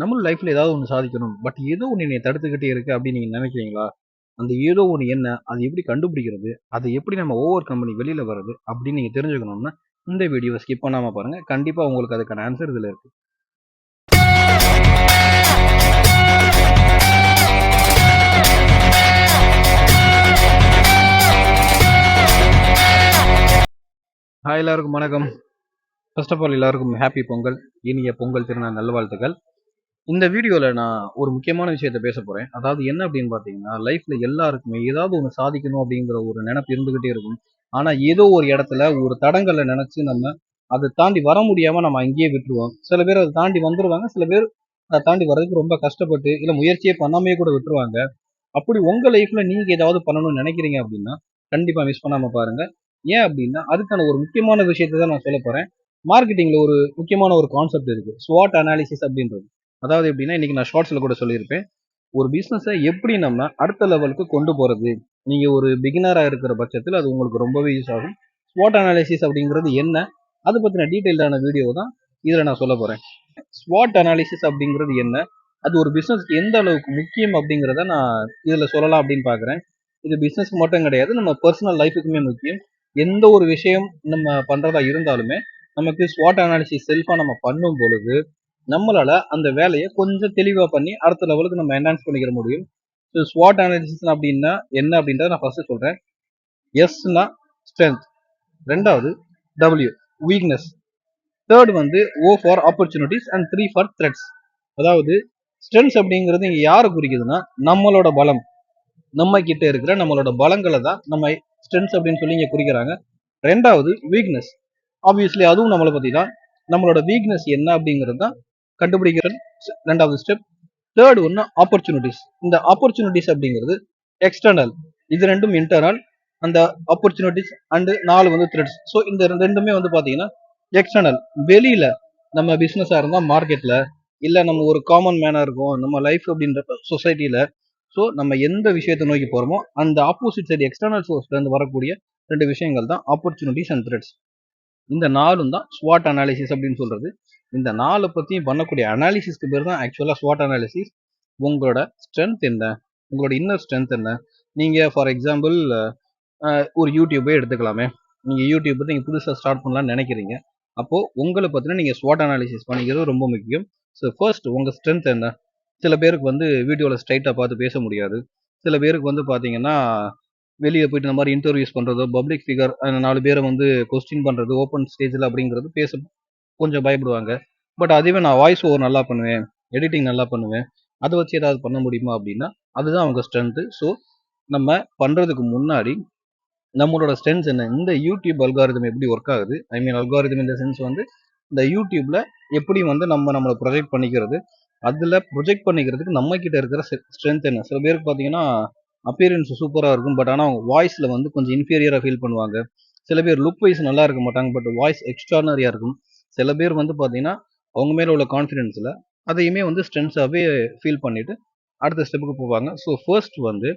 நம்ம லைஃப்ல ஏதாவது ஒன்று சாதிக்கணும். பட் ஏதோ ஒன்று என்னை தடுத்துக்கிட்டே இருக்கு அப்படின்னு நீங்க நினைக்கிறீங்களா? அந்த ஏதோ ஒன்று என்ன அது எப்படி கண்டுபிடிக்கிறது அதை எப்படி நம்ம ஓவர் கம்பெனி வெளியில வருது அப்படின்னு நீங்க தெரிஞ்சுக்கணும்னா இந்த வீடியோவை ஸ்கிப் பண்ணாம பாருங்க. கண்டிப்பா உங்களுக்கு அதுக்கான ஆன்சர் இதுல இருக்கு. ஹாய் எல்லாருக்கும் வணக்கம். ஃபர்ஸ்ட் ஆஃப் ஆல் எல்லாருக்கும் ஹாப்பி பொங்கல் இனிய பொங்கல் திருநாள் நல்வாழ்த்துக்கள். இந்த வீடியோவில் நான் ஒரு முக்கியமான விஷயத்த பேச போகிறேன் அதாவது என்ன அப்படின்னு பார்த்தீங்கன்னா லைஃப்பில் எல்லாருக்குமே ஏதாவது ஒன்று சாதிக்கணும் அப்படிங்கிற ஒரு நினைப்பு இருந்துக்கிட்டே இருக்கும். ஆனால் ஏதோ ஒரு இடத்துல ஒரு தடங்களை நினச்சி நம்ம அதை தாண்டி வர முடியாமல் நம்ம அங்கேயே விட்டுருவோம். சில பேர் அதை தாண்டி வந்துடுவாங்க சில பேர் அதை தாண்டி வர்றதுக்கு ரொம்ப கஷ்டப்பட்டு இல்லை முயற்சியே பண்ணாமே கூட விட்டுருவாங்க. அப்படி உங்கள் லைஃப்பில் நீங்கள் ஏதாவது பண்ணணும்னு நினைக்கிறீங்க அப்படின்னா கண்டிப்பாக மிஸ் பண்ணாமல் பாருங்கள் ஏன் அப்படின்னா அதுக்கான ஒரு முக்கியமான விஷயத்தை தான் நான் சொல்ல போறேன். மார்க்கெட்டிங்ல ஒரு முக்கியமான ஒரு கான்செப்ட் இருக்கு. ஸ்வாட் அனாலிசிஸ் அப்படின்றது. அதாவது எப்படின்னா இன்னைக்கு நான் ஷார்ட்ஸ்ல கூட சொல்லியிருப்பேன். ஒரு பிஸ்னஸை எப்படி நம்ம அடுத்த லெவலுக்கு கொண்டு போறது? நீங்க ஒரு பிகினராக இருக்கிற பட்சத்தில் அது உங்களுக்கு ரொம்பவே யூஸ் ஆகும். ஸ்வாட் அனாலிசிஸ் அப்படிங்கிறது என்ன? அதை பற்றின டீட்டெயில்டான வீடியோ தான் இதில் நான் சொல்ல போறேன். ஸ்வாட் அனாலிசிஸ் அப்படிங்கிறது என்ன? அது ஒரு பிஸ்னஸ்க்கு எந்த அளவுக்கு முக்கியம் அப்படிங்கிறத நான் இதில் சொல்லலாம் அப்படின்னு பார்க்குறேன் இது பிஸ்னஸ் மட்டும் கிடையாது நம்ம பர்சனல் லைஃபுக்குமே முக்கியம். எந்த ஒரு விஷயம் நம்ம பண்ணுறதா இருந்தாலுமே நமக்கு ஸ்வாட் அனாலிசிஸ் செல்ஃபாக நம்ம பண்ணும் பொழுது நம்மளால அந்த வேலையை கொஞ்சம் தெளிவாக பண்ணி அடுத்த லெவலுக்கு நம்ம என்ஹான்ஸ் பண்ணிக்கிற முடியும். ஸோ ஸ்வாட் அனாலிசிஸ் அப்படின்னா என்ன அப்படின்றத நான் ஃபர்ஸ்ட் சொல்கிறேன் எஸ்னா ஸ்ட்ரென்த் ரெண்டாவது டபிள்யூ வீக்னஸ் தேர்ட் வந்து O for opportunities and three for threats அதாவது ஸ்ட்ரென்த்ஸ் அப்படிங்கிறது இங்கே யாரை குறிக்குதுன்னா நம்மளோட பலம். நம்ம கிட்ட இருக்கிற நம்மளோட பலங்களை தான் நம்ம ஸ்ட்ரென்த்ஸ் அப்படின்னு சொல்லி இங்கே குறிக்கிறாங்க. ரெண்டாவது வீக்னஸ் ஆப்வியஸ்லி அதுவும் நம்மளை பற்றி தான் நம்மளோட வீக்னஸ் என்ன அப்படிங்கிறது தான் கண்டுபிடிக்கிற ரெண்டாவது ஸ்டெப் தேர்ட் ஒன்று ஆப்பர்ச்சுனிட்டிஸ் இந்த ஆப்பர்ச்சுனிட்டிஸ் அப்படிங்கிறது எக்ஸ்டர்னல் இது ரெண்டும் இன்டர்னல் அந்த ஆப்பர்ச்சுனிட்டிஸ் அண்டு நாலு வந்து த்ரெட்ஸ் ஸோ இந்த ரெண்டுமே வந்து பார்த்தீங்கன்னா எக்ஸ்டர்னல் வெளியில் நம்ம பிஸ்னஸாக இருந்தால் மார்க்கெட்டில் இல்லை நம்ம ஒரு காமன் மேனாக இருக்கும் நம்ம லைஃப் அப்படின்ற சொசைட்டியில் ஸோ நம்ம எந்த விஷயத்தை நோக்கி போகிறோமோ அந்த ஆப்போசிட் சைடு எக்ஸ்டர்னல் சோர்ஸ்லேருந்து வரக்கூடிய ரெண்டு விஷயங்கள் தான் ஆப்பர்ச்சுனிட்டிஸ் அண்ட் த்ரெட்ஸ் இந்த நாலும் தான் ஸ்வாட் அனாலிசிஸ் அப்படின்னு சொல்கிறது இந்த நாலு பற்றியும் பண்ணக்கூடிய அனாலிசிஸ்க்கு பேர் தான் ஆக்சுவலாக ஸ்வாட் அனாலிசிஸ் உங்களோட ஸ்ட்ரென்த் என்ன? உங்களோட இன்னர் ஸ்ட்ரென்த் என்ன? நீங்கள் ஃபார் எக்ஸாம்பிள் ஒரு யூடியூபே எடுத்துக்கலாமே. நீங்கள் யூடியூப் பற்றி நீங்கள் புதுசாக ஸ்டார்ட் பண்ணலாம்னு நினைக்கிறீங்க. அப்போது உங்களை பற்றின நீங்கள் ஸ்வாட் அனாலிசிஸ் பண்ணிக்கிறது ரொம்ப முக்கியம். ஸோ ஃபர்ஸ்ட் உங்கள் ஸ்ட்ரென்த் என்ன? சில பேருக்கு வந்து வீடியோவில் ஸ்ட்ரைட்டாக பார்த்து பேச முடியாது. சில பேருக்கு வந்து பார்த்தீங்கன்னா வெளியே போயிட்டு இந்த மாதிரி இன்டர்வியூஸ் பண்ணுறதோ பப்ளிக் ஃபிகர் நாலு பேரை வந்து கொஸ்டின் பண்ணுறது ஓப்பன் ஸ்டேஜில் அப்படிங்கிறது பேச கொஞ்சம் பயப்படுவாங்க. பட் அதுவே நான் வாய்ஸ் ஓவர் நல்லா பண்ணுவேன் எடிட்டிங் நல்லா பண்ணுவேன் அதை வச்சு ஏதாவது பண்ண முடியுமா அப்படின்னா அதுதான் அவங்க ஸ்ட்ரென்த்து ஸோ நம்ம பண்ணுறதுக்கு முன்னாடி நம்மளோட ஸ்ட்ரென்த்ஸ் என்ன? இந்த யூடியூப் அல்காரிதம் எப்படி ஒர்க் ஆகுது? ஐ மீன் அல்காரிதம் இந்த சென்ஸ் வந்து இந்த யூடியூப்பில் எப்படி வந்து நம்ம நம்மளை ப்ரொஜெக்ட் பண்ணிக்கிறது அதில் ப்ரொஜெக்ட் பண்ணிக்கிறதுக்கு நம்ம கிட்ட இருக்கிற ஸ்ட்ரென்த் என்ன? சில பேருக்கு பார்த்தீங்கன்னா அப்பியரன்ஸ் சூப்பராக இருக்கும். பட் ஆனால் அவங்க வாய்ஸில் வந்து கொஞ்சம் இன்ஃபீரியராக ஃபீல் பண்ணுவாங்க. சில பேர் லுக் வைஸ் நல்லா இருக்க மாட்டாங்க. பட் வாய்ஸ் எக்ஸ்ட்ரானரியாக இருக்கும். சில பேர் வந்து பார்த்தீங்கன்னா அவங்க மேலே உள்ள கான்ஃபிடென்ஸில் அதையுமே வந்து ஸ்ட்ரென்த்ஸாகவே ஃபீல் பண்ணிவிட்டு அடுத்த ஸ்டெப்புக்கு போவாங்க. ஸோ ஃபர்ஸ்ட் வந்து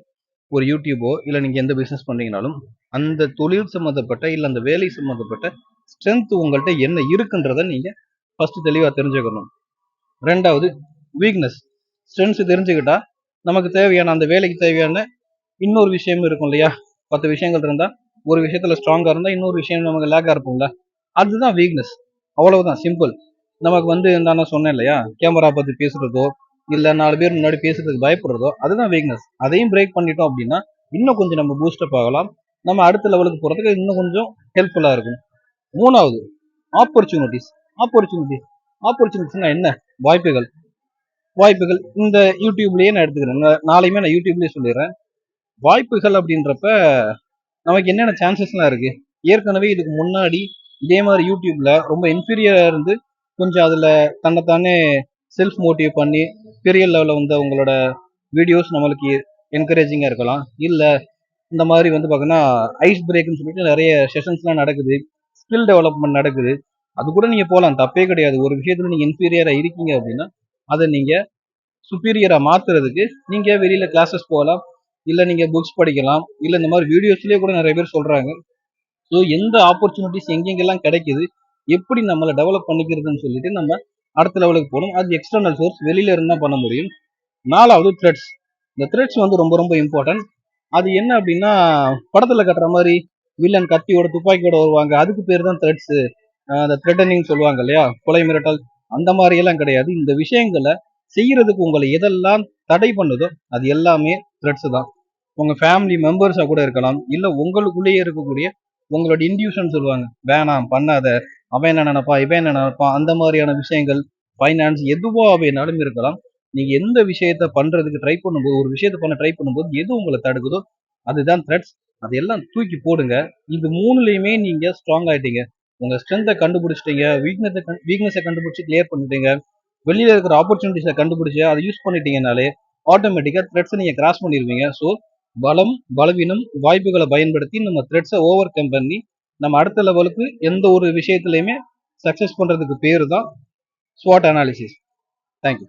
ஒரு யூடியூபோ இல்லை நீங்கள் எந்த பிஸ்னஸ் பண்ணுறீங்கனாலும் அந்த தொழில் சம்மந்தப்பட்ட இல்லை அந்த வேலை சம்மந்தப்பட்ட ஸ்ட்ரென்த் உங்கள்கிட்ட என்ன இருக்குன்றதை நீங்கள் ஃபஸ்ட்டு தெளிவாக தெரிஞ்சுக்கணும். ரெண்டாவது வீக்னஸ் ஸ்ட்ரென்த்ஸ் தெரிஞ்சுக்கிட்டா நமக்கு தேவையான அந்த வேலைக்கு தேவையான இன்னொரு விஷயம் இருக்கும் இல்லையா? பத்து விஷயங்கள் இருந்தால் ஒரு விஷயத்துல ஸ்ட்ராங்காக இருந்தால் இன்னொரு விஷயம் நமக்கு லேக்காக இருக்கும்ல? அதுதான் வீக்னஸ் அவ்வளவுதான் சிம்பிள் நமக்கு வந்து நான் சொன்னேன் இல்லையா? கேமரா பற்றி பேசுறதோ இல்லை நாலு பேர் முன்னாடி பேசுறதுக்கு பயப்படுறதோ அதுதான் வீக்னஸ் அதையும் பிரேக் பண்ணிட்டோம் அப்படின்னா இன்னும் கொஞ்சம் நம்ம பூஸ்டப் ஆகலாம். நம்ம அடுத்த லெவலுக்கு போகிறதுக்கு இன்னும் கொஞ்சம் ஹெல்ப்ஃபுல்லாக இருக்கும். மூணாவது ஆப்பர்ச்சுனிட்டிஸ் ஆப்பர்ச்சுனிட்டிஸ் ஆப்பர்ச்சுனிட்டிஸ்னா என்ன? வாய்ப்புகள். வாய்ப்புகள். இந்த யூடியூப்லயே நான் எடுத்துக்கிறேன். நாளையுமே நான் யூடியூப்லயே சொல்லிடுறேன். வாய்ப்புகள் அப்படின்றப்ப நமக்கு என்னென்ன சான்சஸ்லாம் இருக்கு? ஏற்கனவே இதுக்கு முன்னாடி இதே மாதிரி யூடியூப்ல ரொம்ப இன்ஃபீரியராக இருந்து கொஞ்சம் அதில் தன்னைத்தானே செல்ஃப் மோட்டிவ் பண்ணி பெரிய லெவலில் வந்து அவங்களோட வீடியோஸ் நம்மளுக்கு என்கரேஜிங்காக இருக்கலாம். இல்லை இந்த மாதிரி வந்து பார்த்தீங்கன்னா ஐஸ் பிரேக்னு சொல்லிட்டு நிறைய செஷன்ஸ்லாம் நடக்குது. ஸ்கில் டெவலப்மெண்ட் நடக்குது. அது கூட நீங்கள் போகலாம் தப்பே கிடையாது. ஒரு விஷயத்தில் நீங்கள் இன்ஃபீரியராக இருக்கீங்க அப்படின்னா அதை நீங்கள் சுப்பீரியராக மாற்றுறதுக்கு நீங்கள் வெளியில் கிளாஸஸ் போகலாம். இல்லை நீங்கள் புக்ஸ் படிக்கலாம். இல்லை இந்த மாதிரி வீடியோஸ்லேயே கூட நிறைய பேர் சொல்கிறாங்க ஸோ எந்த ஆப்பர்ச்சுனிட்டிஸ் எங்கெங்கெல்லாம் கிடைக்குது? எப்படி நம்மளை டெவலப் பண்ணிக்கிறதுன்னு சொல்லிட்டு நம்ம அடுத்த லெவலுக்கு போகணும். அது எக்ஸ்டர்னல் சோர்ஸ் வெளியில இருந்தால் பண்ண முடியும். நாலாவது த்ரெட்ஸ் இந்த த்ரெட்ஸ் வந்து ரொம்ப ரொம்ப இம்பார்ட்டன்ட் அது என்ன அப்படின்னா படத்துல கட்டுற மாதிரி வில்லன் கத்தியோட துப்பாக்கியோட வருவாங்க. அதுக்கு பேர் தான் த்ரெட்ஸ் அந்த த்ரெட்டனிங் சொல்லுவாங்க இல்லையா? கொலை மிரட்டல். அந்த மாதிரி எல்லாம் கிடையாது. இந்த விஷயங்களை செய்யறதுக்கு உங்களை எதெல்லாம் தடை பண்ணுதோ அது எல்லாமே த்ரெட்ஸ் தான். உங்க ஃபேமிலி மெம்பர்ஸா கூட இருக்கலாம் இல்ல உங்களுக்குள்ளேயே இருக்கக்கூடிய உங்களோட இன்டியூஷன் சொல்லுவாங்க. வேணாம் பண்ணாத அவன் என்ன நினப்பா இவன் என்ன நினைப்பான் அந்த மாதிரியான விஷயங்கள் ஃபைனான்ஸ் எதுவோ வேணாலும் இருக்கலாம். நீங்க எந்த விஷயத்த பண்றதுக்கு ட்ரை பண்ணும்போது ஒரு விஷயத்த பண்ண ட்ரை பண்ணும்போது எது உங்களை தடுக்குதோ அதுதான் த்ரெட்ஸ் அதையெல்லாம் தூக்கி போடுங்க. இது மூணுலேயுமே நீங்க ஸ்ட்ராங் ஆயிட்டீங்க. உங்க ஸ்ட்ரென்த்தை கண்டுபிடிச்சிட்டீங்க. வீக்னஸை வீக்னஸை கண்டுபிடிச்சி கிளியர் பண்ணிட்டீங்க. வெளியில இருக்கிற ஆப்பர்ச்சுனிட்டிஸை கண்டுபிடிச்சு அதை யூஸ் பண்ணிட்டீங்கனாலே ஆட்டோமேட்டிக்காக த்ரெட்ஸை நீங்கள் கிராஸ் பண்ணிடுவீங்க ஸோ பலம் பலவீனம் வாய்ப்புகளை பயன்படுத்தி நம்ம த்ரெட்ஸை ஓவர் கம் பண்ணி நம்ம அடுத்த லெவலுக்கு எந்த ஒரு விஷயத்துலையுமே சக்ஸஸ் பண்ணுறதுக்கு பேர் தான் ஸ்வாட் அனாலிசிஸ் தேங்க்யூ